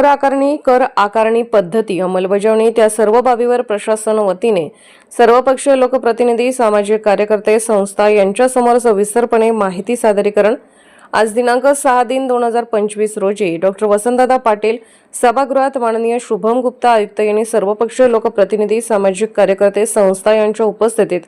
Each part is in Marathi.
कर आकारणी कर आकारणी पद्धती अंमलबजावणी त्या सर्व बाबीवर प्रशासन वतीने सर्वपक्षीय लोकप्रतिनिधी सामाजिक कार्यकर्ते संस्था यांच्यासमोर सविस्तरपणे माहिती सादरीकरण. आज दिनांक सहा दिन दोन हजार पंचवीस रोजी डॉक्टर वसंतदादा पाटील सभागृहात माननीय शुभम गुप्ता आयुक्त यांनी सर्वपक्षीय लोकप्रतिनिधी सामाजिक कार्यकर्ते संस्था यांच्या उपस्थितीत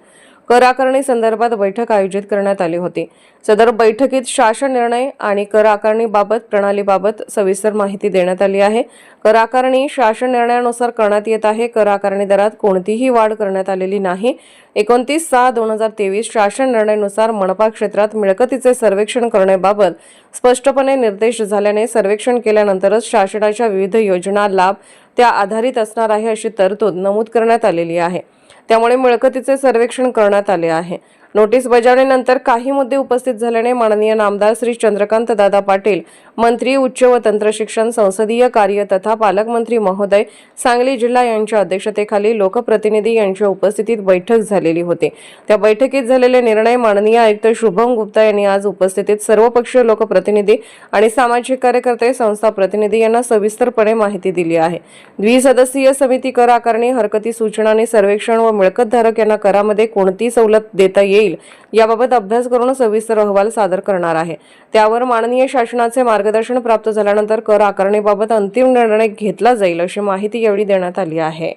कर आकारणी संदर्भात बैठक आयोजित करण्यात आली होती. सदर बैठकीत शासन निर्णय आणि कर आकारणीबाबत प्रणालीबाबत सविस्तर माहिती देण्यात आली आहे. कर आकारणी शासन निर्णयानुसार करण्यात येत आहे. कर आकारणी दरात कोणतीही वाढ करण्यात आलेली नाही. एकोणतीस सहा दोन हजार तेवीस शासन निर्णयानुसार मनपा क्षेत्रात मिळकतीचे सर्वेक्षण करण्याबाबत स्पष्टपणे निर्देश झाल्याने सर्वेक्षण केल्यानंतरच शासनाच्या विविध योजना लाभ त्या आधारित असणार आहे अशी तरतूद नमूद करण्यात आलेली आहे. त्यामुळे मिळकतीचे सर्वेक्षण करण्यात आले आहे. नोटीस बजावणीनंतर काही मुद्दे उपस्थित झाल्याने माननीय नामदार श्री चंद्रकांत दादा पाटील मंत्री उच्च व तंत्रशिक्षण संसदीय कार्य तथा पालकमंत्री महोदय सांगली जिल्हा यांच्या अध्यक्षतेखाली लोकप्रतिनिधी यांच्या उपस्थितीत बैठक झालेली होती. त्या बैठकीत झालेले निर्णय माननीय आयुक्त शुभम गुप्ता यांनी आज उपस्थितीत सर्वपक्षीय लोकप्रतिनिधी आणि सामाजिक कार्यकर्ते संस्था प्रतिनिधी यांना सविस्तरपणे माहिती दिली आहे. द्विसदस्यीय समिती कर आकारणी हरकती सूचना आणि सर्वेक्षण व मिळकतधारक यांना करामध्ये कोणती सवलत देता येईल येईल याबाबत अभ्यास करून सविस्तर अहवाल सादर करणार आहे. त्यावर माननीय शासनाचे मार्गदर्शन प्राप्त झाल्यानंतर कर आकारणीबाबत अंतिम निर्णय घेतला जाईल अशी माहिती यावेळी देण्यात आली आहे.